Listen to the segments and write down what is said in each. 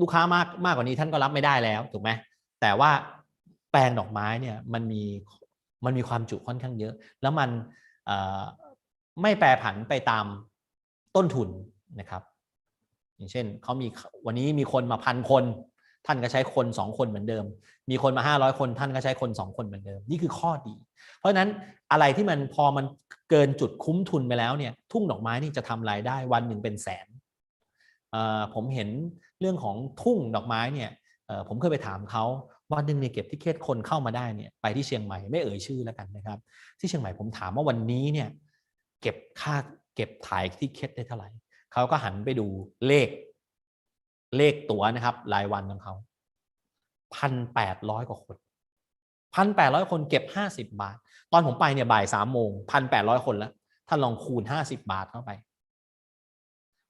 ลูกค้ามากมากกว่านี้ท่านก็รับไม่ได้แล้วถูกไหมแต่ว่าแปลงดอกไม้เนี่ยมันมีมันมีความจุค่อนข้างเยอะ แล้วมันไม่แปรผันไปตามต้นทุนนะครับ อย่างเช่นเขามีวันนี้มีคนมาพันคน ท่านก็ใช้คนสองคนเหมือนเดิม มีคนมาห้าร้อยคน ท่านก็ใช้คนสองคนเหมือนเดิม นี่คือข้อดี เพราะฉะนั้นอะไรที่มันพอมันเกินจุดคุ้มทุนไปแล้วเนี่ยทุ่งดอกไม้นี่จะทำรายได้วันหนึ่งเป็นแสน ผมเห็นเรื่องของทุ่งดอกไม้เนี่ยผมเคยไปถามเขาวันหนึ่งเนี่ยเก็บที่เคสคนเข้ามาได้เนี่ยไปที่เชียงใหม่ไม่เอ่ยชื่อแล้วกันนะครับ ที่เชียงใหม่ผมถามว่าวันนี้เนี่ยเก็บค่าเก็บถ่ายที่เคสได้เท่าไหร่เขาก็หันไปดูเลขเลขตั๋วนะครับ รายวันของเขาพันแปดร้อยกว่าคนพันแปดร้อยคนเก็บห้าสิบาท ตอนผมไปเนี่ยบ่ายสามโมงพันแปดร้อยคนแล้วท่าลองคูณห้าสิบาทเข้าไป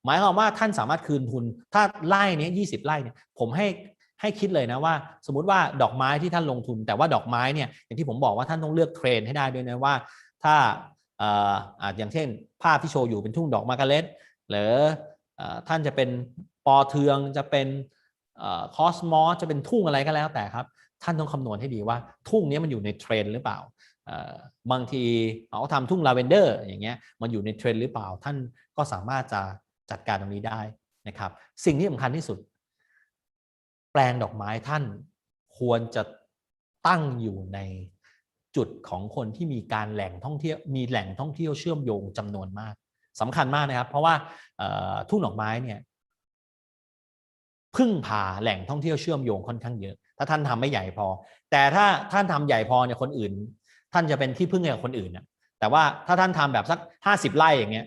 หมายความว่าท่านสามารถคืนทุน ถ้าไร่เนี้ยี่สิบไร่เนี่ยผมให้ให้คิดเลยนะว่า สมมติว่าดอกไม้ที่ท่านลงทุน แต่ว่าดอกไม้เนี่ยอย่างที่ผมบอกว่าท่านต้องเลือกเทรนให้ได้ด้วยนะว่า ถ้าเอ่ออ่าอย่างเช่น ภาพที่โชว์อยู่เป็นทุ่งดอกมาร์กาเร็ตหรือเอ่อท่านจะเป็นปอเทืองจะเป็นคอสมอสจะเป็นทุ่งอะไรก็แล้วแต่ครับ ท่านต้องคำนวณให้ดีว่า ทุ่งนี้มันอยู่ในเทรนหรือเปล่าเอ่อบางทีเขาทำทุ่งลาเวนเดอร์อย่างเงี้ยมันอยู่ในเทรนหรือเปล่า ท่านก็สามารถจะ จัดการตรงนี้ได้นะครับ สิ่งที่สำคัญที่สุด แปลงดอกไม้ท่านควรจะตั้งอยู่ในจุดของคนที่มีการแหล่งท่องเที่ยวมีแหล่งท่องเที่ยวเชื่อมโยงจำนวนมากสำคัญมากนะครับ เพราะว่าทุ่งดอกไม้เนี่ยพึ่งพาแหล่งท่องเที่ยวเชื่อมโยงค่อนข้างเยอะ ถ้าท่านทำไม่ใหญ่พอ แต่ถ้าท่านทำใหญ่พอเนี่ยคนอื่น ท่านจะเป็นที่พึ่งให้กับคนอื่นนะแต่ว่าถ้าท่านทำแบบสักห้าสิบไร่อย่างเงี้ย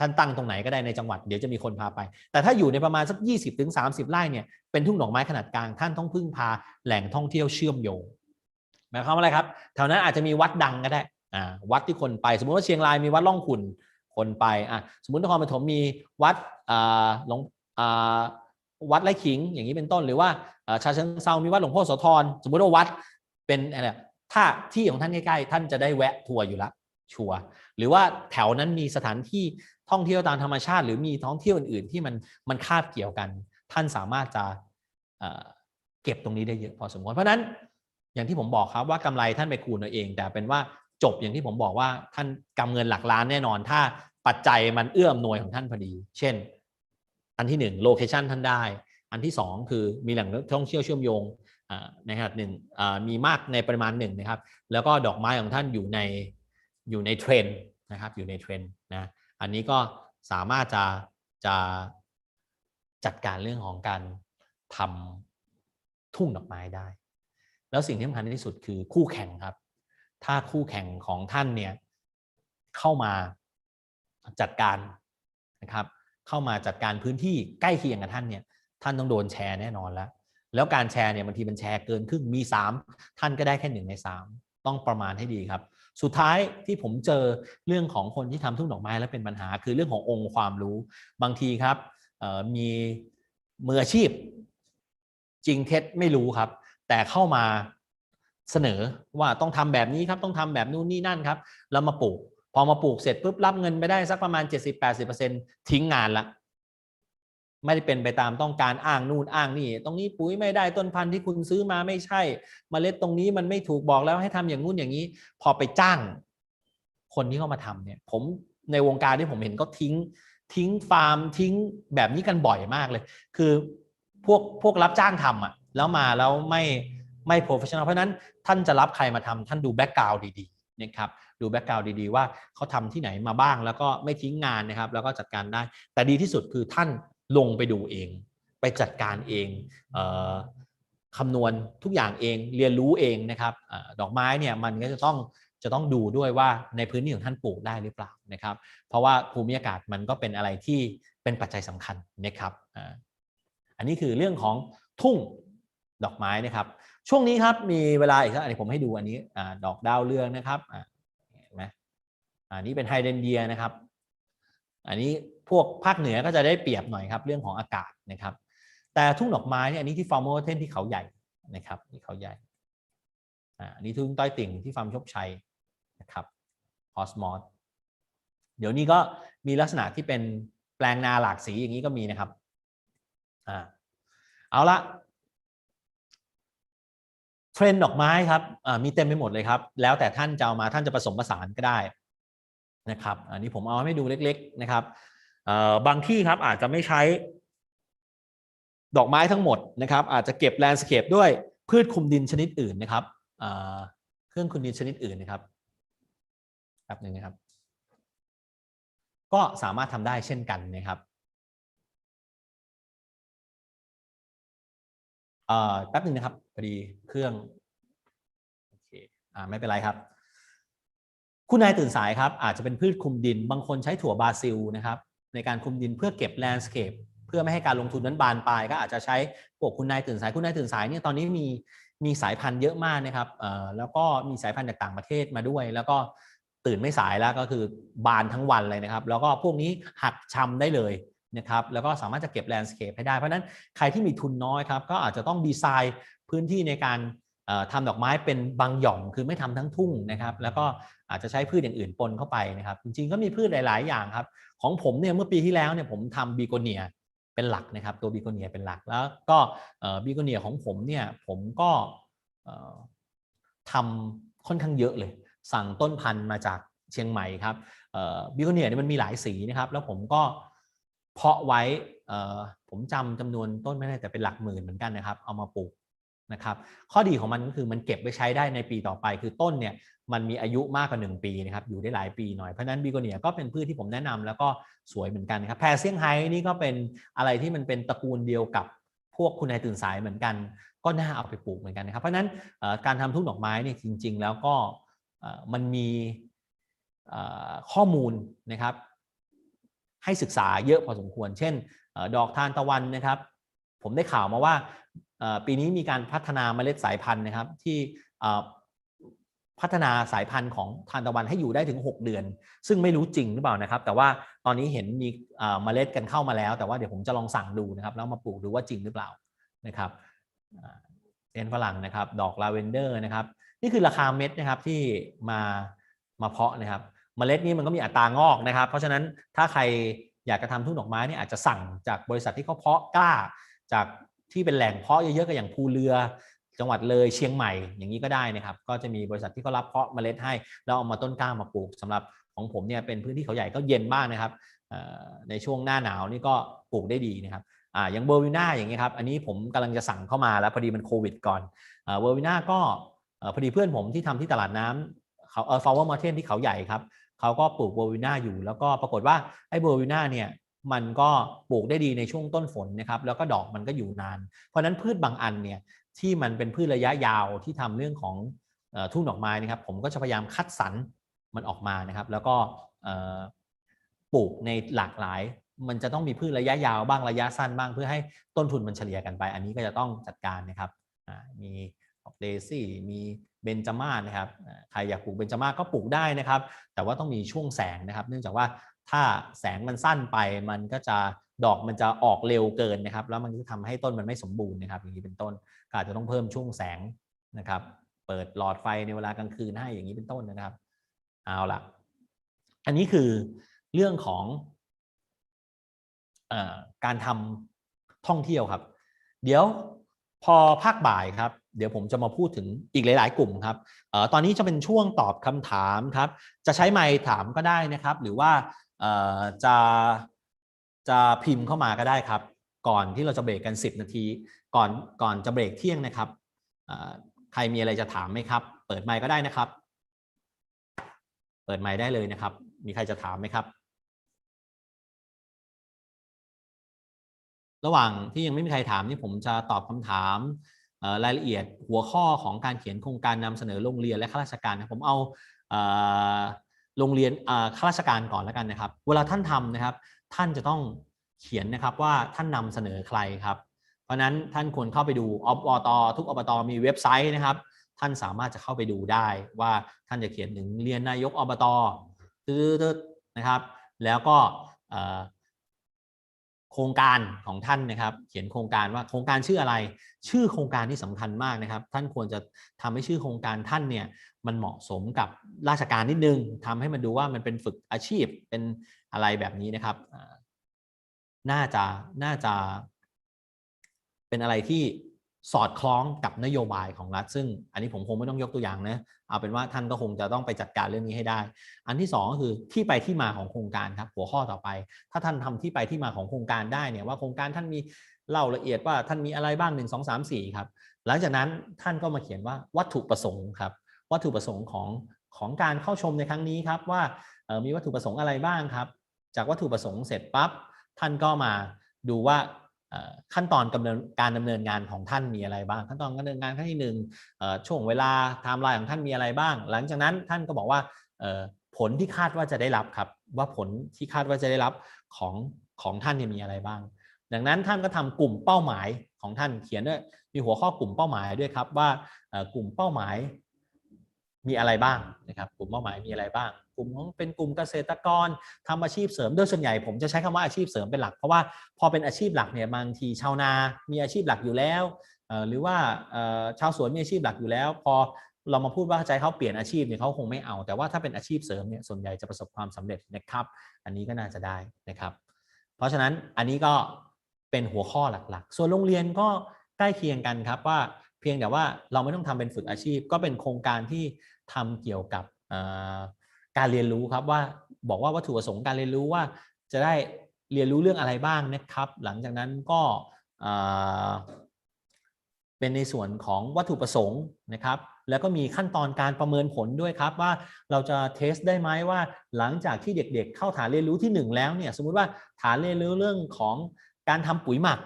ท่านตั้งตรงไหนก็ได้ในจังหวัดเดี๋ยวจะมีคนพาไป แต่ถ้าอยู่ในประมาณสัก 20-30ถึง30 ไร่เนี่ยเป็นทุ่งดอกไม้ขนาดกลางท่านต้องพึ่งพาแหล่งท่องเที่ยวเชื่อมโยงหมายความว่าอะไรครับแถวนั้นอาจจะมีวัดดังก็ได้อ่าวัดที่คนไป สมมติว่าเชียงรายมีวัดล่องขุนคนไปอะสมมตินครปฐมมีวัดอ่าหลวงอ่าวัดไร่ขิงอย่างนี้เป็นต้นหรือว่าอ่าชาเชิงเซามีวัดหลวงพ่อโสธรสมมติว่าวัดเป็นอะไรถ้าที่ของท่านใกล้ๆท่านจะได้แวะทัวร์อยู่ละ ชัวร์หรือว่าแถวนั้นมีสถานที่ท่องเที่ยวตามธรรมชาติ หรือมีท่องเที่ยวอื่น ๆ ที่มันมันคาบเกี่ยวกัน ท่านสามารถจะเเก็บตรงนี้ได้เยอะพอสมควรเพราะนั้นอย่างที่ผมบอกครับว่ากำไรท่านไปคูณเอาเอง แต่เป็นว่าจบอย่างที่ผมบอกว่าท่านกำเงินหลักล้านแน่นอน ถ้าปัจจัยมันเอื้ออำนวยของท่านพอดี เช่น อันที่หนึ่งโลเคชันท่านได้ อันที่สองคือมีแหล่งท่องเที่ยวเชื่อมโยงอ่านะครับหนึ่งมีมากในปริมาณหนึ่งนะครับ แล้วก็ดอกไม้ของท่านอยู่ใน อยู่ในเทรนนะครับอยู่ในเทรนนะอันนี้ก็สามารถจะจะจัดการเรื่องของการทำทุ่งดอกไม้ได้ แล้วสิ่งที่สำคัญที่สุดคือคู่แข่งครับ ถ้าคู่แข่งของท่านเนี่ยเข้ามาจัดการนะครับ เข้ามาจัดการพื้นที่ใกล้เคียงกับท่านเนี่ยท่านต้องโดนแชร์แน่นอนแล้ว แล้วการแชร์เนี่ยบางทีมันแชร์เกินครึ่งมี 3 ท่านก็ได้แค่หนึ่งใน 3 ต้องประมาณให้ดีครับ สุดท้ายที่ผมเจอเรื่องของคนที่ทำทุ่งดอกไม้แล้วเป็นปัญหา คือเรื่องขององค์ความรู้บางทีครับมีมืออาชีพ จริงเท็จไม่รู้ครับ แต่เข้ามาเสนอว่าต้องทำแบบนี้ครับต้องทำแบบนู่นนี่นั่นครับแล้วมาปลูก พอมาปลูกเสร็จปุ๊บรับเงินไปได้สักประมาณ 70-80%ทิ้งงานละ ไม่ได้เป็นไปตามต้องการอ้างนู่นอ้างนี่ ตรงนี้ปุ๋ยไม่ได้ต้นพันธุ์ที่คุณซื้อมาไม่ใช่มเมล็ดตรงนี้มันไม่ถูกบอกแล้วให้ทำอย่างนู่นอย่างนี้ พอไปจ้าง คนที่เข้ามาทำเนี่ย ผมในวงการที่ผมเห็นก็ทิ้ง ทิ้งฟาร์มทิ้งแบบนี้กันบ่อยมากเลย คือพวกพวกรับจ้างทำอะ แล้วมาแล้วไม่ไม่ professional เพราะนั้นท่านจะรับใครมาทำท่านดูแบ็กกราวด์ดีๆนะครับดูแบ็กกราวด์ดีๆว่าเขาทำที่ไหนมาบ้างแล้วก็ไม่ทิ้งงานนะครับ แล้วก็จัดการได้ แต่ดีที่สุดคือท่าน ลงไปดูเอง ไปจัดการเองเออคำนวณทุกอย่างเองเรียนรู้เองนะครับอดอกไม้เนี่ยมันก็จะต้องจะต้องดูด้วยว่าในพื้นที่ของท่านปลูกได้หรือเปล่านะครับ เพราะว่าภูมิอากาศมันก็เป็นอะไรที่เป็นปัจจัยสำคัญนะครับอันนี้คือเรื่องของทุ่งดอกไม้นะครับ ช่วงนี้ครับมีเวลาอีกสักอันนี้ผมให้ดูอันนี้อดอกดาวเรืองนะครับเห็นไหมอันนี้เป็นไฮเดรนเดียนะครับ อันนี้ พวกภาคเหนือก็จะได้เปรียบหน่อยครับเรื่องของอากาศนะครับ แต่ทุ่งดอกไม้เนี่ยอันนี้ที่ฟาร์มโมเทนที่เขาใหญ่นะครับที่เขาใหญ่อ่าอันนี้ทุ่งต้อยติ่งที่ฟาร์มชคชัยนะครับคอสมอสเดี๋ยวนี้ก็มีลักษณะที่เป็นแปลงนาหลากสีอย่างนี้ก็มีนะครับอ่าเอาละเทรนดอกไม้ครับอ่ามีเต็มไปหมดเลยครับ แล้วแต่ท่านจะเอามาท่านจะผสมผสานก็ได้นะครับ อันนี้ผมเอาให้ดูเล็ก ๆ นะครับ บางที่ครับอาจจะไม่ใช้ ดอกไม้ทั้งหมดนะครับ อาจจะเก็บแลนด์สเคปด้วยพืชคลุมดินชนิดอื่นนะครับเครื่องคลุมดินชนิดอื่นนะครับแป๊บนึงนะครับ ก็สามารถทำได้เช่นกันนะครับแป๊บหนึ่งนะครับพอดีเครื่องโอเคอ่าไม่เป็นไรครับ คุณนายตื่นสายครับ อาจจะเป็นพืชคลุมดิน บางคนใช้ถั่วบราซิลนะครับ ในการคุมดินเพื่อเก็บแลนด์สเคปเพื่อไม่ให้การลงทุนนั้นบานปลายก็อาจจะใช้พวกคุณนายตื่นสายคุณนายตื่นสายเนี่ยตอนนี้มีมีสายพันธุ์เยอะมากนะครับแล้วก็มีสายพันธุ์จากต่างประเทศมาด้วย แล้วก็ตื่นไม่สายแล้วก็คือบานทั้งวันเลยนะครับ แล้วก็พวกนี้หักชำได้เลยนะครับแล้วก็สามารถจะเก็บแลนด์สเคปให้ได้ เพราะฉะนั้นใครที่มีทุนน้อยครับก็อาจจะต้องดีไซน์พื้นที่ในการ ทำดอกไม้เป็นบางหย่อมคือไม่ทำทั้งทุ่งนะครับ แล้วก็อาจจะใช้พืชอย่างอื่นปนเข้าไปนะครับ จริงๆก็มีพืชหลายๆ อย่างครับ ของผมเนี่ยเมื่อปีที่แล้วเนี่ยผมทำบีโกเนียเป็นหลักนะครับ ตัวบีโกเนียเป็นหลักแล้วก็บีโกเนียของผมเนี่ยผมก็เอ่อทำค่อนข้างเยอะเลย สั่งต้นพันธุ์มาจากเชียงใหม่ครับบีโกเนียเนี่ยมันมีหลายสีนะครับ แล้วผมก็เพาะไว้ผมจำจำนวนต้นไม่ได้แต่เป็นหลักหมื่นเหมือนกันนะครับ เอามาปลูก นะครับข้อดีของมันก็คือมันเก็บไว้ใช้ได้ในปีต่อไป คือต้นเนี่ยมันมีอายุมากกว่า 1 ปีนะครับอยู่ได้หลายปีหน่อยเพราะนั้นบีโกเนียก็เป็นพืชที่ผมแนะนำแล้วก็สวยเหมือนกันนครับแพรเซี่ยงไฮ้นี่ก็เป็นอะไรที่มันเป็นตระกูลเดียวกับพวกคุณนายตื่นสายเหมือนกัน ก็น่าเอาไปปลูกเหมือนกันนะครับเพราะนั้นการทำทุ่งดอกไม้เนี่ยจริง ๆ แล้วก็มันมีข้อมูลนะครับ ให้ศึกษาเยอะพอสมควร เช่น ดอกทานตะวันนะครับ ผมได้ข่าวมาว่า ปีนี้มีการพัฒนาเมล็ดสายพันธุ์นะครับที่พัฒนาสายพันธุ์ของทานตะวันให้อยู่ได้ถึง 6 เดือน ซึ่งไม่รู้จริงหรือเปล่านะครับ แต่ว่าตอนนี้เห็นมีเมล็ดกันเข้ามาแล้ว แต่ว่าเดี๋ยวผมจะลองสั่งดูนะครับแล้วมาปลูกดูว่าจริงหรือเปล่านะครับเอ็นฝรั่งนะครับ ดอกลาเวนเดอร์นะครับ นี่คือราคาเม็ดนะครับที่มามาเพาะนะครับ เมล็ดนี้มันก็มีอัตรางอกนะครับ เพราะฉะนั้นถ้าใครอยากจะทำทุ่งดอกไม้เนี่ยอาจจะสั่งจากบริษัทที่เขาเพาะกล้าจาก ที่เป็นแหล่งเพาะเยอะๆก็อย่างภูเรือ จังหวัดเลยเชียงใหม่อย่างนี้ก็ได้นะครับ ก็จะมีบริษัทที่เขารับเพาะเมล็ดให้แล้วเอามาต้นกล้ามาปลูกสำหรับของผมเนี่ยเป็นพื้นที่เขาใหญ่ก็เย็นมากนะครับในช่วงหน้าหนาวนี่ก็ปลูกได้ดีนะครับอ่าอย่างเบอร์วิน่าอย่างนี้ครับอันนี้ผมกำลังจะสั่งเข้ามาแล้วพอดีมันโควิดก่อนเบอร์วิน่าก็พอดีเพื่อนผมที่ทำที่ตลาดน้ำเขาเออฟาวเวอร์มาเทนที่เขาใหญ่ครับเขาก็ปลูกเบอร์วิน่าอยู่ แล้วก็ปรากฏว่าไอ้เบอร์วิน่าเนี่ย มันก็ปลูกได้ดีในช่วงต้นฝนนะครับแล้วก็ดอกมันก็อยู่นาน เพราะนั้นพืชบางอันเนี่ยที่มันเป็นพืชระยะยาวที่ทำเรื่องของอทุ่งดอกไม้นะครับ ผมก็จะพยายามคัดสรรมันออกมานะครับ แล้วก็ปลูกในหลากหลาย มันจะต้องมีพืชระยะยาวบ้างระยะสั้นบ้าง เพื่อให้ต้นทุนมันเฉลี่ยกันไป อันนี้ก็จะต้องจัดการนะครับมีออกเดซี่มีเบนจามานะครับใครอยากปลูกเบนจามาก็ปลูกได้นะครับ แต่ว่าต้องมีช่วงแสงนะครับ เนื่องจากว่า ถ้าแสงมันสั้นไปมันก็จะดอกมันจะออกเร็วเกินนะครับ แล้วมันก็ทำให้ต้นมันไม่สมบูรณ์นะครับ อย่างนี้เป็นต้นก็อาจจะต้องเพิ่มช่วงแสงนะครับ เปิดหลอดไฟในเวลากลางคืนให้อย่างนี้เป็นต้นนะครับ เอาละอันนี้คือเรื่องของอการทำท่องเที่ยวครับ เดี๋ยวพอภาคบ่ายครับ เดี๋ยวผมจะมาพูดถึงอีกหลาย ๆ กลุ่มครับออตอนนี้จะเป็นช่วงตอบคำถามครับ จะใช้ไมค์ถามก็ได้นะครับ หรือว่า จะจะพิมพ์เข้ามาก็ได้ครับ ก่อนที่เราจะเบรกกัน 10 นาที ก่อนก่อนจะเบรกเที่ยงนะครับใครมีอะไรจะถามไหมครับ เปิดไมค์ก็ได้นะครับ เปิดไมค์ได้เลยนะครับ มีใครจะถามไหมครับ ระหว่างที่ยังไม่มีใครถามนี่ผมจะตอบคำถามรายละเอียดหัวข้อของการเขียนโครงการนำเสนอโรงเรียนและข้าราชการนะผมเอา โรงเรียนข้าราชการก่อนแล้วกันนะครับ เวลาท่านทำนะครับ ท่านจะต้องเขียนนะครับว่าท่านนำเสนอใครครับ เพราะฉะนั้นท่านควรเข้าไปดูอบอตทุกอบตมีเว็บไซต์นะครับ ท่านสามารถจะเข้าไปดูได้ว่าท่านจะเขียนถึงเรียนนายกอบตตืดนะครับ แล้วก็ โครงการของท่านนะครับ เขียนโครงการว่าโครงการชื่ออะไร ชื่อโครงการที่สำคัญมากนะครับ ท่านควรจะทำให้ชื่อโครงการท่านเนี่ยมันเหมาะสมกับราชการนิดนึงทำให้มันดูว่ามันเป็นฝึกอาชีพเป็นอะไรแบบนี้นะครับ น่าจะน่าจะ เป็นอะไรที่ สอดคล้องกับนโยบายของรัฐ ซึ่งอันนี้ผมคงไม่ต้องยกตัวอย่างนะเอาเป็นว่าท่านก็คงจะต้องไปจัดการเรื่องนี้ให้ได้ อันที่สองก็คือที่ไปที่มาของโครงการครับหัวข้อต่อไป ถ้าท่านทำที่ไปที่มาของโครงการได้เนี่ยว่าโครงการท่านมีเล่าละเอียดว่าท่านมีอะไรบ้างหนึ่งสองสามสี่ครับหลังจากนั้นท่านก็มาเขียนว่าวัตถุประสงค์ครับวัตถุประสงค์ของของการเข้าชมในครั้งนี้ครับว่ามีวัตถุประสงค์อะไรบ้างครับ จากวัตถุประสงค์เสร็จปั๊บท่านก็มาดูว่า ขั้นตอนกำเนินการดำเนินงานของท่านมีอะไรบ้าง ขั้นตอนการดำเนินงานขั้นที่หนึ่งช่วงเวลาไทม์ไลน์ของท่านมีอะไรบ้าง หลังจากนั้นท่านก็บอกว่าผลที่คาดว่าจะได้รับครับ ว่าผลที่คาดว่าจะได้รับของของท่านเนี่ยมีอะไรบ้าง ดังนั้นท่านก็ทำกลุ่มเป้าหมายของท่านเขียนด้วยมีหัวข้อกลุ่มเป้าหมายด้วยครับว่ากลุ่มเป้าหมาย มีอะไรบ้างนะครับกลุ่มเป้าหมายมีอะไรบ้าง กลุ่มของเป็นกลุ่มเกษตรกรทำอาชีพเสริมโดยส่วนใหญ่ผมจะใช้คำว่าอาชีพเสริมเป็นหลัก เพราะว่าพอเป็นอาชีพหลักเนี่ยบางทีชาวนามีอาชีพหลักอยู่แล้วหรือว่าชาวสวนมีอาชีพหลักอยู่แล้ว พอเรามาพูดว่าใจเขาเปลี่ยนอาชีพเนี่ยเขาคงไม่เอา แต่ว่าถ้าเป็นอาชีพเสริมเนี่ยส่วนใหญ่จะประสบความสำเร็จนะครับ อันนี้ก็น่าจะได้นะครับ เพราะฉะนั้นอันนี้ก็เป็นหัวข้อหลักๆ ส่วนโรงเรียนก็ใกล้เคียงกันครับว่า เพียงแต่ว่าเราไม่ต้องทำเป็นฝึกอาชีพ ก็เป็นโครงการที่ทำเกี่ยวกับการเรียนรู้ครับว่าบอกว่าวัตถุประสงค์การเรียนรู้ว่าจะได้เรียนรู้เรื่องอะไรบ้างนะครับ หลังจากนั้นก็เป็นในส่วนของวัตถุประสงค์นะครับ แล้วก็มีขั้นตอนการประเมินผลด้วยครับว่าเราจะเทสได้ไหมว่าหลังจากที่เด็กๆ เข้าฐานเรียนรู้ที่หนึ่งแล้วเนี่ยสมมุติว่าฐานเรียนรู้เรื่องของการทำปุ๋ยหมัก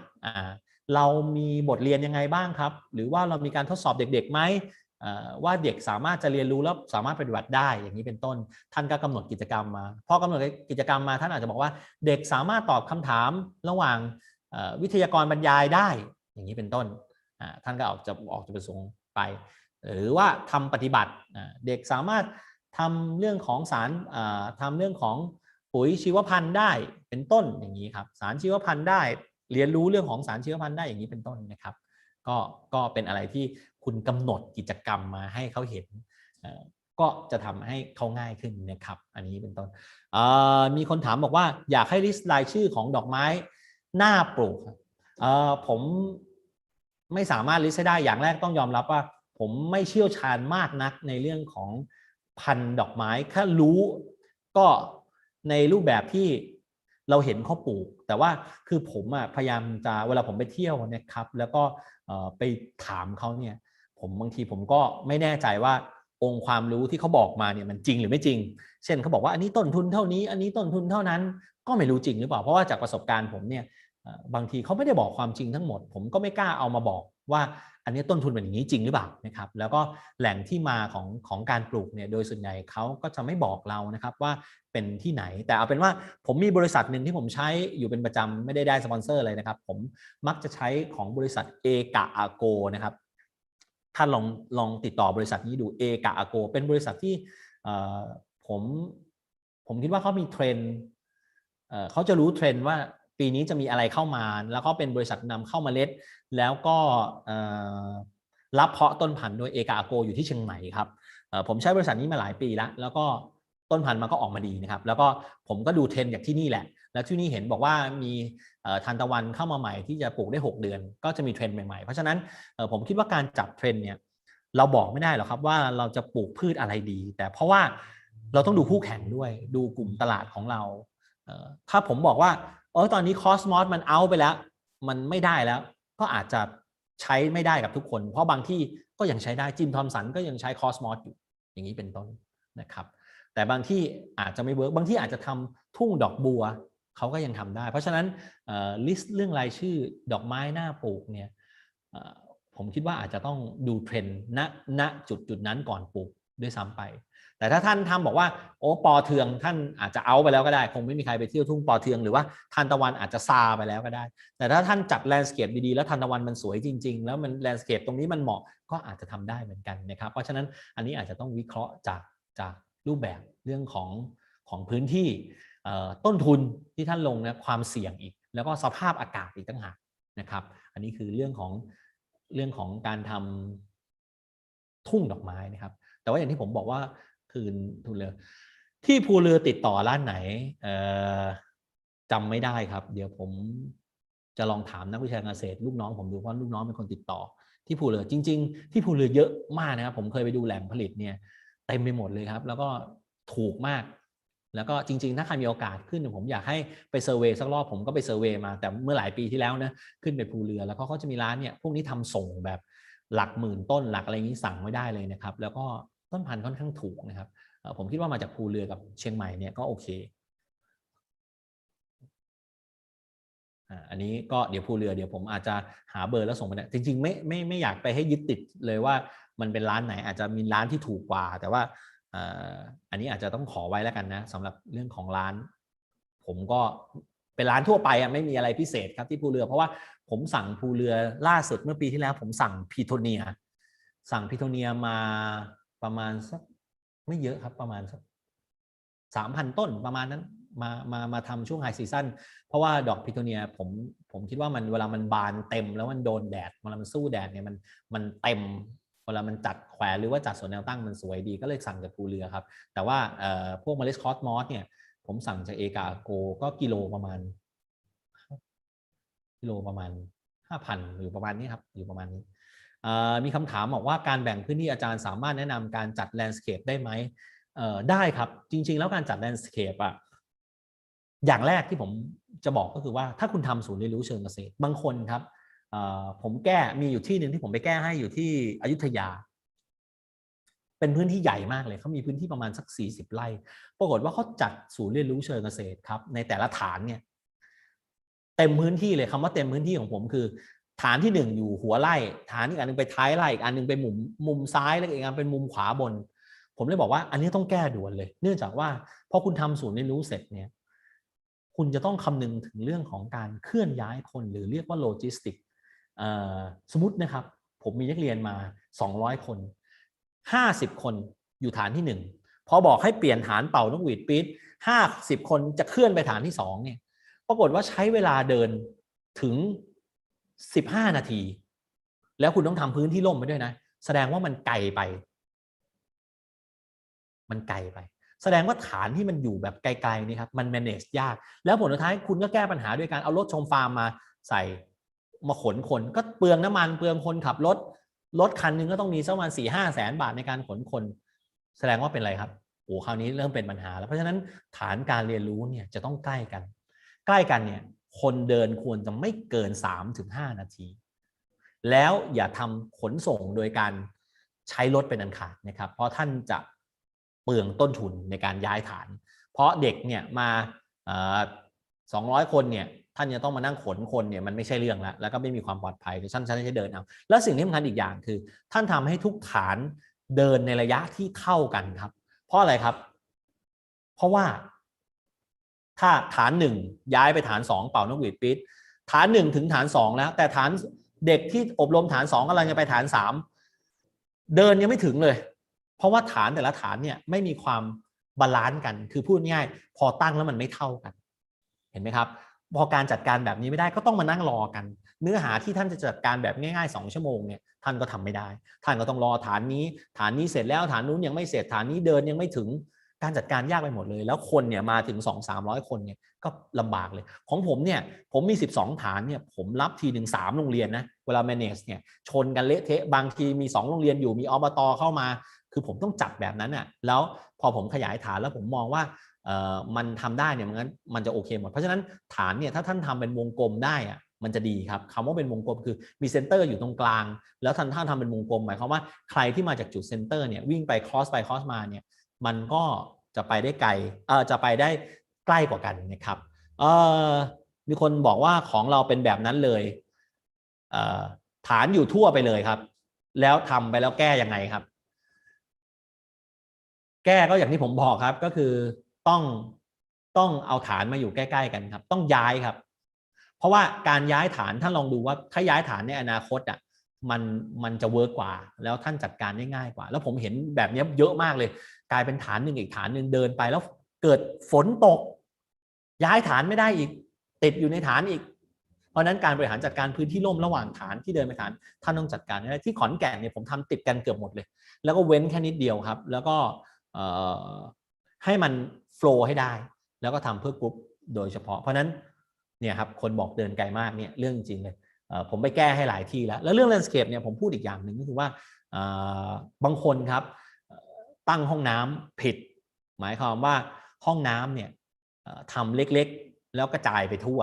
เรามีบทเรียนยังไงบ้างครับ หรือว่าเรามีการทดสอบเด็กๆไหมว่าเด็กสามารถจะเรียนรู้แล้วสามารถปฏิบัติได้อย่างนี้เป็นต้น ท่านก็กำหนดกิจกรรมมาพอกำหนดกิจกรรมมาท่านอาจจะบอกว่า เด็กสามารถตอบคำถามระหว่างวิทยากรบรรยายได้อย่างนี้เป็นต้นท่านก็ออกจะออกจะประสงค์ไป หรือว่าทำปฏิบัติเด็กสามารถทำเรื่องของสารอ่าทำเรื่องของปุ๋ยชีวพันธุ์ได้เป็นต้นอย่างนี้ครับ สารชีวพันธุ์ได้ เรียนรู้เรื่องของสารเชีวพันธุ์ได้อย่างนี้เป็นต้นนะครับ ก็ก็เป็นอะไรที่คุณกำหนดกิจกรรมมาให้เขาเห็นก็จะทำให้เขาง่ายขึ้นนะครับ อันนี้เป็นต้นมีคนถามบอกว่าอยากให้ลิสต์รายชื่อของดอกไม้หน้าปลูกครับผมไม่สามารถลิสต์ได้อย่างแรกต้องยอมรับว่า ผมไม่เชี่ยวชาญมากนักในเรื่องของพันดอกไม้แค่รู้ก็ในรูปแบบที่ เราเห็นเขาปลูก แต่ว่าคือผมอะพยายามจะเวลาผมไปเที่ยวเนะครับแล้วก็ไปถามเขาเนี่ยผมบางทีผมก็ไม่แน่ใจว่าองค์ความรู้ที่เขาบอกมาเนี่ยมันจริงหรือไม่จริง เช่นเขาบอกว่าอันนี้ต้นทุนเท่านี้ อันนี้ต้นทุนเท่านั้น ก็ไม่รู้จริงหรือเปล่า เพราะว่าจากประสบการณ์ผมเนี่ยบางทีเขาไม่ได้บอกความจริงทั้งหมด ผมก็ไม่กล้าเอามาบอกว่า อันนี้ต้นทุนเป็นอย่างนี้จริงหรือเปล่านะครับแล้วก็แหล่งที่มาของของการปลูกเนี่ยโดยส่วนใหญ่เขาก็จะไม่บอกเรานะครับว่าเป็นที่ไหน แต่เอาเป็นว่าผมมีบริษัทหนึ่งที่ผมใช้อยู่เป็นประจำไม่ได้ได้สปอนเซอร์เลยนะครับ ผมมักจะใช้ของบริษัทเอกาอาโกนะครับท่านลองลองติดต่อบริษัทนี้ดูเอกาอาโกเป็นบริษัทที่ผมผมคิดว่าเขามีเทรนเขาจะรู้เทรนว่า ปีนี้จะมีอะไรเข้ามา แล้วก็เป็นบริษัทนำเข้ามาเมล็ด แล้วก็รับเพาะต้นพันธุ์โดยเอกาอาโกอยู่ที่เชียงใหม่ครับผมใช้บริษัทนี้มาหลายปีแล้ว แล้วก็ต้นพันธุ์มันก็ออกมาดีนะครับ แล้วก็ผมก็ดูเทรนด์จากที่นี่แหละ แล้วที่นี่เห็นบอกว่ามีทานตะวันเข้ามาใหม่ที่จะปลูกได้ 6 เดือน ก็จะมีเทรนด์ใหม่ๆ เพราะฉะนั้นผมคิดว่าการจับเทรนด์เนี่ยเราบอกไม่ได้หรอกครับว่าเราจะปลูกพืชอะไรดี แต่เพราะว่าเราต้องดูคู่แข่งด้วย ดูกลุ่มตลาดของเรา ถ้าผมบอกว่า เออตอนนี้คอสมอสมันเอาไปแล้ว มันไม่ได้แล้ว ก็อาจจะใช้ไม่ได้กับทุกคน เพราะบางที่ก็ยังใช้ได้จิมทอมสันก็ยังใช้คอสมอสอยู่ อย่างนี้เป็นต้นนะครับแต่บางที่อาจจะไม่เวิร์กบางที่อาจจะทำทุ่งดอกบัวเขาก็ยังทำได้ เพราะฉะนั้นลิสต์เรื่องรายชื่อดอกไม้หน้าปลูกเนี่ยผมคิดว่าอาจจะต้องดูเทรนด์ณณจุดจุดนั้นก่อนปลูกด้วยซ้ำไป แต่ถ้าท่านทำบอกว่าโอ้ปอเทืองท่านอาจจะเอาไปแล้วก็ได้ คงไม่มีใครไปเที่ยวทุ่งปอเทืองหรือว่าทานตะวันอาจจะซาไปแล้วก็ได้ แต่ถ้าท่านจัดแลนด์สเคปดีๆแล้วทานตะวันมันสวยจริง ๆ แล้วมันแลนด์สเคปตรงนี้มันเหมาะก็อาจจะทำได้เหมือนกันนะครับ เพราะฉะนั้นอันนี้อาจจะต้องวิเคราะห์จากจากรูปแบบเรื่องของของพื้นที่ต้นทุนที่ท่านลงนะความเสี่ยงอีก แล้วก็สภาพอากาศอีกตั้งหากนะครับ อันนี้คือเรื่องของเรื่องของการทำทุ่งดอกไม้นะครับ แต่ว่าอย่างที่ผมบอกว่า คืนทุนเรือ ที่ภูเรือติดต่อร้านไหนจำไม่ได้ครับ เดี๋ยวผมจะลองถามนักวิชาการเกษตรลูกน้องผมดูเพราะลูกน้องเป็นคนติดต่อ ที่ภูเรือจริง ๆ ที่ภูเรือเยอะมากนะครับ ผมเคยไปดูแหล่งผลิตเนี่ยเต็มไปหมดเลยครับ แล้วก็ถูกมาก แล้วก็จริง ๆ ถ้าใครมีโอกาสขึ้นผมอยากให้ไปเซอร์เวยสักรอบผมก็ไปเซอร์เวยมาแต่เมื่อหลายปีที่แล้วนะขึ้นไปภูเรือแล้วก็เขาจะมีร้านเนี่ยพวกนี้ทำส่งแบบหลักหมื่นต้นหลักอะไรนี้สั่งไม่ได้เลยนะครับ แล้วก็ ต้นพันธุ์ค่อนข้างถูกนะครับ ผมคิดว่ามาจากภูเรือกับเชียงใหม่เนี่ยก็โอเคอันนี้ก็เดี๋ยวภูเรือเดี๋ยวผมอาจจะหาเบอร์แล้วส่งไปนะจริงๆไม่ไม่ไม่อยากไปให้ยึดติดเลยว่ามันเป็นร้านไหนอาจจะมีร้านที่ถูกกว่า แต่ว่าอันนี้อาจจะต้องขอไว้แล้วกันนะสำหรับเรื่องของร้าน ผมก็เป็นร้านทั่วไปอะไม่มีอะไรพิเศษครับที่ภูเรือ เพราะว่าผมสั่งภูเรือล่าสุดเมื่อปีที่แล้ว ผมสั่งพีโทเนีย สั่งพีโทเนียมา ประมาณสักไม่เยอะครับประมาณสักสามพันต้นประมาณนั้นมามามาทำช่วงไฮซีซั o นเพราะว่าดอกพีโทเนียผมผมคิดว่ามันเวลามันบานเต็ม แล้วมันโดนแดดเวลามันสู้แดดเนี่ยมันมันเต็มเวลามันจัดแขวนหรือว่าจัดสวนแนวตั้งมันสวยดีก็เลยสั่งจากภูเรือครับ แต่ว่าเอ่อพวกเมล็ดคอสมอสเนี่ย ผมสั่งจากเอกาโกก็กิโลประมาณ กิโลประมาณห้าพันอยู่ประมาณนี้ครับ อยู่ประมาณนี้ มีคำถามบอกว่าการแบ่งพื้นที่อาจารย์สามารถแนะนำการจัดแลนด์สเคปได้ไหมได้ครับจริง ๆ แล้วการจัดแลนด์สเคปอะอย่างแรกที่ผมจะบอกก็คือว่าถ้าคุณทำศูนย์เรียนรู้เชิงเกษตรบางคนครับผมแก้มีอยู่ที่หนึ่งที่ผมไปแก้ให้อยู่ที่อยุธยา เป็นพื้นที่ใหญ่มากเลยเขามีพื้นที่ประมาณสัก 40 ไร่ปรากฏว่าเขาจัดศูนย์เรียนรู้เชิงเกษตรครับในแต่ละฐานเนี่ยเต็มพื้นที่เลยคำว่าเต็มพื้นที่ของผมคือ ฐานที่หนึ่งอยู่หัวไร่ฐานอีกอันหนึงไปท้ายไร่อีกอันหนึงไปมุมมุมซ้ายแล้วอีกอันเป็นมุมขวาบน ผมเลยบอกว่าอันนี้ต้องแก้ด่วนเลย เนื่องจากว่าพอคุณทำศูนย์เรียนรู้เสร็จเนี่ยคุณจะต้องคำนึงถึงเรื่องของการเคลื่อนย้ายคนหรือเรียกว่าโลจิสติกสมมตินะครับ ผมมีนักเรียนมา 200 คน 50 คนอยู่ฐานที่หนึ่งพอบอกให้เปลี่ยนฐานเป่านกหวีดปี๊ด50 คนจะเคลื่อนไปฐานที่สองเนี่ยปรากฏว่าใช้เวลาเดินถึง 15 นาที แล้วคุณต้องทำพื้นที่ร่มไปด้วยนะ แสดงว่ามันไกลไป มันไกลไป แสดงว่าฐานที่มันอยู่แบบไกลๆนี่ครับมัน manage ยาก แล้วผลสุดท้ายคุณก็แก้ปัญหาด้วยการเอารถชมฟาร์มมาใส่มาขนคน ก็เปลืองน้ำมันเปลืองคนขับรถรถคันหนึงก็ต้องมีสักประมาณสี่ห้าแสนบาทในการขนคน แสดงว่าเป็นอะไรครับโอ้คราวนี้เริ่มเป็นปัญหาแล้วเพราะฉะนั้นฐานการเรียนรู้เนี่ยจะต้องใกล้กัน ใกล้กันเนี่ย คนเดินควรจะไม่เกิน 3-5 นาที แล้วอย่าทำขนส่งโดยการใช้รถเป็นอันขาดนะครับ เพราะท่านจะเปลืองต้นทุนในการย้ายฐาน เพราะเด็กเนี่ยมาสองร้อยคนเนี่ยท่านจะต้องมานั่งขนคนเนี่ยมันไม่ใช่เรื่องแล้วแล้วก็ไม่มีความปลอดภัยท่านท่านจะเดินเอาแล้วสิ่งที่สำคัญอีกอย่างคือ ท่านทำให้ทุกฐานเดินในระยะที่เท่ากันครับ เพราะอะไรครับ เพราะว่า ถ้าฐานหนึ่งย้ายไปฐานสองเป่านกหวีดปิดฐานหนึ่งถึงฐานสองแล้ว แต่ฐานเด็กที่อบรมฐานสองกำลังจะไปฐานสามเดินยังไม่ถึงเลย เพราะว่าฐานแต่ละฐานเนี่ยไม่มีความบาลานซ์กัน คือพูดง่ายพอตั้งแล้วมันไม่เท่ากัน เห็นไหมครับ พอการจัดการแบบนี้ไม่ได้ก็ต้องมานั่งรอกัน เนื้อหาที่ท่านจะจัดการแบบง่ายๆสองชั่วโมงเนี่ยท่านก็ทำไม่ได้ ท่านก็ต้องรอฐานนี้ ฐานนี้เสร็จแล้วฐานนู้นยังไม่เสร็จฐานนี้เดินยังไม่ถึง การจัดการยากไปหมดเลย แล้วคนเนี่ยมาถึง 2 3 0 0 คนเนี่ยก็ลำบากเลย ของผมเนี่ยผมมี 12 ฐานเนี่ยผมรับทีหนึ่งสามโรงเรียนนะเวลา manage เนี่ยชนกันเละเทะบางทีมี 2 โรงเรียนอยู่มีอบตเข้ามา คือผมต้องจัดแบบนั้นอะแล้วพอผมขยายฐานแล้วผมมองว่ามันทำได้เนี่ยมันมันจะโอเคหมด เพราะฉะนั้นฐานเนี่ยถ้าท่านทำเป็นวงกลมได้อะมันจะดีครับคำว่าเป็นวงกลมคือมีเซนเตอร์อยู่ตรงกลาง แล้วท่านท่านทำเป็นวงกลมหมายความว่าใครที่มาจากจุดเซนเตอร์เนี่ยวิ่งไปคอสไปคอสมาเนี่ย มันก็จะไปได้ไกลเออจะไปได้ใกล้กว่ากันนะครับเออมีคนบอกว่าของเราเป็นแบบนั้นเลยเอ่อฐานอยู่ทั่วไปเลยครับ แล้วทำไปแล้วแก้ยังไงครับ แก้ก็อย่างที่ผมบอกครับก็คือต้องต้องเอาฐานมาอยู่ใกล้ ๆ กันครับ ต้องย้ายครับ เพราะว่าการย้ายฐานท่านลองดูว่าถ้าย้ายฐานในอนาคตอะมันมันจะเวิร์กกว่า แล้วท่านจัดการได้ง่ายกว่า แล้วผมเห็นแบบนี้เยอะมากเลย กลายเป็นฐานหนึ่งอีกฐานหนึ่งเดินไปแล้วเกิดฝนตก ย้ายฐานไม่ได้อีก ติดอยู่ในฐานอีก เพราะนั้นการบริหารจัดการพื้นที่ร่มระหว่างฐานที่เดินไปฐานท่านต้องจัดการได้ที่ขอนแก่นเนี่ยผมทำติดกันเกือบหมดเลย แล้วก็เว้นแค่นิดเดียวครับ แล้วก็ให้มันโฟล์ให้ได้ แล้วก็ทำเพื่อกรุ๊ปโดยเฉพาะ เพราะนั้นเนี่ยครับคนบอกเดินไกลมากเนี่ยเรื่องจริงเลยผมไปแก้ให้หลายที่แล้ว แล้วเรื่อง landscape เนี่ยผมพูดอีกอย่างหนึ่งก็คือว่าบางคนครับ ตั้งห้องน้ำผิด หมายความว่าห้องน้ำเนี่ยทำเล็กๆ แล้วกระจายไปทั่ว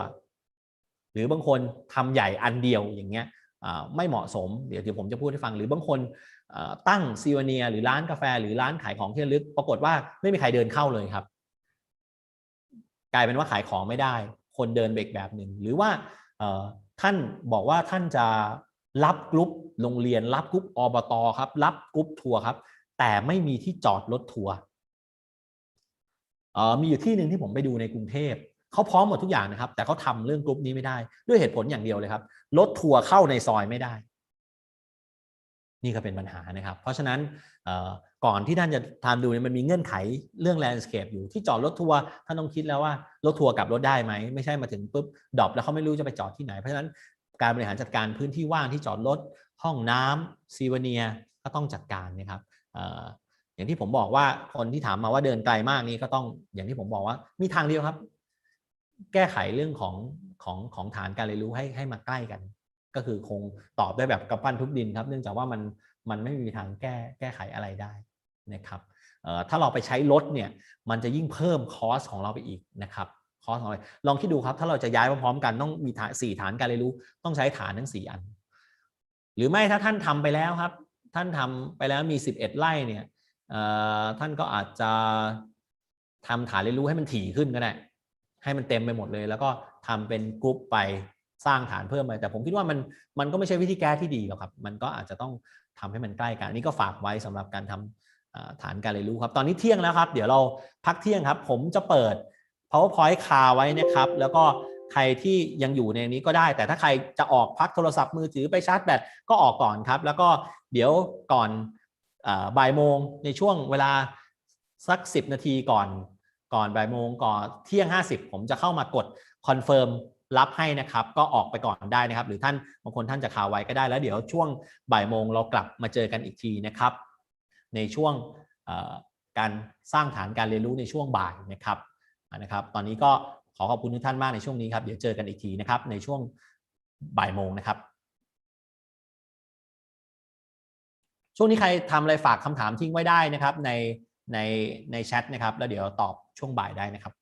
หรือบางคนทำใหญ่อันเดียวอย่างเงี้ยไม่เหมาะสมเดี๋ยวเดี๋ยวผมจะพูดให้ฟัง หรือบางคนตั้งซีวเนียหรือร้านกาแฟ หรือร้านขายของที่ระลึก ปรากฏว่าไม่มีใครเดินเข้าเลยครับ กลายเป็นว่าขายของไม่ได้ คนเดินเบรกแบบหนึ่งหรือว่าท่านบอกว่าท่านจะรับกรุ๊ปโรงเรียนรับกรุ๊ปอบตครับ รับกรุ๊ปทัวร์ครับ แต่ไม่มีที่จอดรถทัวร์มีอยู่ที่หนึ่งที่ผมไปดูในกรุงเทพเขาพร้อมหมดทุกอย่างนะครับ แต่เขาทำเรื่องกรุ๊ปนี้ไม่ได้ ด้วยเหตุผลอย่างเดียวเลยครับรถทัวร์เข้าในซอยไม่ได้ นี่ก็เป็นปัญหานะครับ เพราะฉะนั้นก่อนที่ท่านจะทำดูเนี่ยมันมีเงื่อนไขเรื่อง landscape อยู่ที่จอดรถทัวร์ท่านต้องคิดแล้วว่ารถทัวร์กลับรถได้ไหมไม่ใช่มาถึงปุ๊บดรอปแล้วเขาไม่รู้จะไปจอดที่ไหน เพราะฉะนั้นการบริหารจัดการพื้นที่ว่างที่จอดรถห้องน้ำซีวเนียก็ต้องจัดการนะครับ อย่างที่ผมบอกว่าคนที่ถามมาว่าเดินไกลมากนี้ก็ต้องอย่างที่ผมบอกว่ามีทางเดียวครับ แก้ไขเรื่องของของของฐานการเรียนรู้ให้ให้มาใกล้กัน ก็คือคงตอบได้แบบกำปั้นทุบดินครับ เนื่องจากว่ามันมันไม่มีทางแก้แก้ไขอะไรได้นะครับถ้าเราไปใช้รถเนี่ยมันจะยิ่งเพิ่มคอสของเราไปอีกนะครับคอสของเราลองคิดดูครับ ถ้าเราจะย้ายพร้อมกันต้องมีฐานสี่ฐานการเรียนรู้ ต้องใช้ฐานทั้งสี่อัน หรือไม่ถ้าท่านทำไปแล้วครับ ท่านทำไปแล้วมี 11 ไร่เนี่ยท่านก็อาจจะทำฐานเรียนรู้ให้มันถี่ขึ้นก็ได้ให้มันเต็มไปหมดเลย แล้วก็ทำเป็นกรุ๊ปไปสร้างฐานเพิ่มไปแต่ผมคิดว่ามันมันก็ไม่ใช่วิธีแก้ที่ดีหรอกครับ มันก็อาจจะต้องทำให้มันใกล้กันอันนี้ก็ฝากไว้สำหรับการทำอ่าฐานการเรียนรู้ครับ ตอนนี้เที่ยงแล้วครับ เดี๋ยวเราพักเที่ยงครับ ผมจะเปิด powerpoint คาไว้นะครับ แล้วก็ ใครที่ยังอยู่ในนี้ก็ได้ แต่ถ้าใครจะออกพักโทรศัพท์มือถือไปชาร์จแบตก็ออกก่อนครับ แล้วก็เดี๋ยวก่อนอบ่ายโมงในช่วงเวลาสัก 10 นาทีก่อน ก่อนบ่ายโมงก่อนเที่ยง 50 ผมจะเข้ามากดคอนเฟิร์มรับให้นะครับ ก็ออกไปก่อนได้นะครับ หรือท่านบางคนท่านจะคาไว้ก็ได้แล้วเดี๋ยวช่วงบ่ายโมงเรากลับมาเจอกันอีกทีนะครับ ในช่วงการสร้างฐานการเรียนรู้ในช่วงบ่ายนะครับนะครับ ตอนนี้ก็ อขอบคุณทุกท่านมากในช่วงนี้ครับ เดี๋ยวเจอกันอีกทีนะครับ ในช่วงบ่ายโมงนะครับ ช่วงนี้ใครทำอะไรฝากคำถามทิ้งไว้ได้นะครับ ในในในแชทนะครับ แล้วเดี๋ยวตอบช่วงบ่ายได้นะครับ